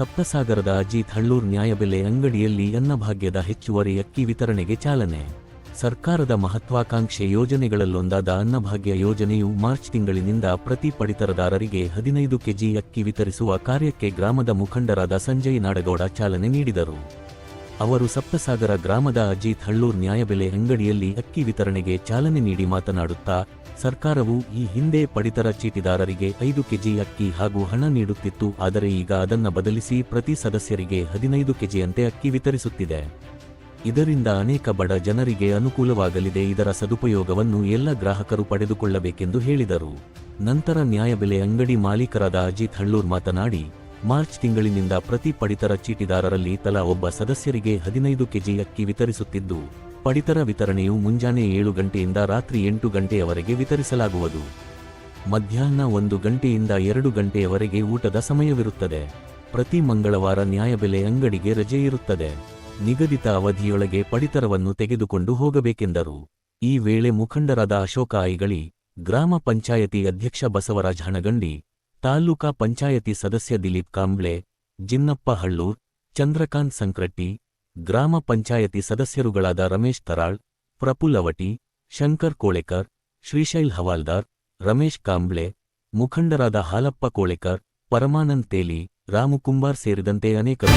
ಸಪ್ತಸಾಗರದ ಅಜಿತ್ ಹಳ್ಳೂರ್ ನ್ಯಾಯಬೆಲೆ ಅಂಗಡಿಯಲ್ಲಿ ಅನ್ನಭಾಗ್ಯದ ಹೆಚ್ಚುವರಿ ಅಕ್ಕಿ ವಿತರಣೆಗೆ ಚಾಲನೆ. ಸರ್ಕಾರದ ಮಹತ್ವಾಕಾಂಕ್ಷೆ ಯೋಜನೆಗಳಲ್ಲೊಂದಾದ ಅನ್ನಭಾಗ್ಯ ಯೋಜನೆಯು ಮಾರ್ಚ್ ತಿಂಗಳಿನಿಂದ ಪ್ರತಿ ಪಡಿತರದಾರರಿಗೆ ಹದಿನೈದು ಕೆಜಿ ಅಕ್ಕಿ ವಿತರಿಸುವ ಕಾರ್ಯಕ್ಕೆ ಗ್ರಾಮದ ಮುಖಂಡರಾದ ಸಂಜಯ್ ನಾಡಗೌಡ ಚಾಲನೆ ನೀಡಿದರು. ಅವರು ಸಪ್ತಸಾಗರ ಗ್ರಾಮದ ಅಜಿತ್ ಹಳ್ಳೂರ್ ನ್ಯಾಯಬೆಲೆ ಅಂಗಡಿಯಲ್ಲಿ ಅಕ್ಕಿ ವಿತರಣೆಗೆ ಚಾಲನೆ ನೀಡಿ ಮಾತನಾಡುತ್ತಾ, ಸರ್ಕಾರವು ಈ ಹಿಂದೆ ಪಡಿತರ ಚೀಟಿದಾರರಿಗೆ ಐದು ಕೆಜಿ ಅಕ್ಕಿ ಹಾಗೂ ಹಣ ನೀಡುತ್ತಿತ್ತು, ಆದರೆ ಈಗ ಅದನ್ನ ಬದಲಿಸಿ ಪ್ರತಿ ಸದಸ್ಯರಿಗೆ ಹದಿನೈದು ಕೆಜಿಯಂತೆ ಅಕ್ಕಿ ವಿತರಿಸುತ್ತಿದೆ. ಇದರಿಂದ ಅನೇಕ ಬಡ ಜನರಿಗೆ ಅನುಕೂಲವಾಗಲಿದೆ. ಇದರ ಸದುಪಯೋಗವನ್ನು ಎಲ್ಲ ಗ್ರಾಹಕರು ಪಡೆದುಕೊಳ್ಳಬೇಕೆಂದು ಹೇಳಿದರು. ನಂತರ ನ್ಯಾಯಬೆಲೆ ಅಂಗಡಿ ಮಾಲೀಕರಾದ ಅಜಿತ್ ಹಳ್ಳೂರ್ ಮಾತನಾಡಿ ಮಾರ್ಚ್ ತಿಂಗಳಿನಿಂದ ಪ್ರತಿ ಪಡಿತರ ಚೀಟಿದಾರರಲ್ಲಿ ತಲಾ ಒಬ್ಬ ಸದಸ್ಯರಿಗೆ ಹದಿನೈದು ಕೆಜಿ ಅಕ್ಕಿ ವಿತರಿಸುತ್ತಿದ್ದು, ಪಡಿತರ ವಿತರಣೆಯು ಮುಂಜಾನೆ ಏಳು ಗಂಟೆಯಿಂದ ರಾತ್ರಿ ಎಂಟು ಗಂಟೆಯವರೆಗೆ ವಿತರಿಸಲಾಗುವುದು. ಮಧ್ಯಾಹ್ನ ಒಂದು ಗಂಟೆಯಿಂದ ಎರಡು ಗಂಟೆಯವರೆಗೆ ಊಟದ ಸಮಯವಿರುತ್ತದೆ. ಪ್ರತಿ ಮಂಗಳವಾರ ನ್ಯಾಯಬೆಲೆ ಅಂಗಡಿಗೆ ರಜೆ ಇರುತ್ತದೆ. ನಿಗದಿತ ಅವಧಿಯೊಳಗೆ ಪಡಿತರವನ್ನು ತೆಗೆದುಕೊಂಡು ಹೋಗಬೇಕೆಂದರು. ಈ ವೇಳೆ ಮುಖಂಡರಾದ ಅಶೋಕ ಐಗಳಿ, ಗ್ರಾಮ ಪಂಚಾಯತಿ ಅಧ್ಯಕ್ಷ ಬಸವರಾಜ್ ಹಣಗಂಡಿ ತಾಲೂಕಾ ಪಂಚಾಯತಿ ಸದಸ್ಯ ದಿಲೀಪ್ ಕಾಂಬ್ಳೆ, ಜಿನ್ನಪ್ಪ ಹಳ್ಳೂರ್, ಚಂದ್ರಕಾಂತ್ ಸಂಕ್ರಟ್ಟಿ, ಗ್ರಾಮ ಪಂಚಾಯತಿ ಸದಸ್ಯರುಗಳಾದ ರಮೇಶ್ ತರಾಳ್, ಪ್ರಫುಲ್ ಅವಟಿ, ಶಂಕರ್ ಕೋಳೆಕರ್, ಶ್ರೀಶೈಲ್ ಹವಾಲ್ದಾರ್, ರಮೇಶ್ ಕಾಂಬ್ಳೆ, ಮುಖಂಡರಾದ ಹಾಲಪ್ಪ ಕೋಳೆಕರ್, ಪರಮಾನಂದ್ ತೇಲಿ ರಾಮಕುಂಬಾರ್ ಸೇರಿದಂತೆ ಅನೇಕರು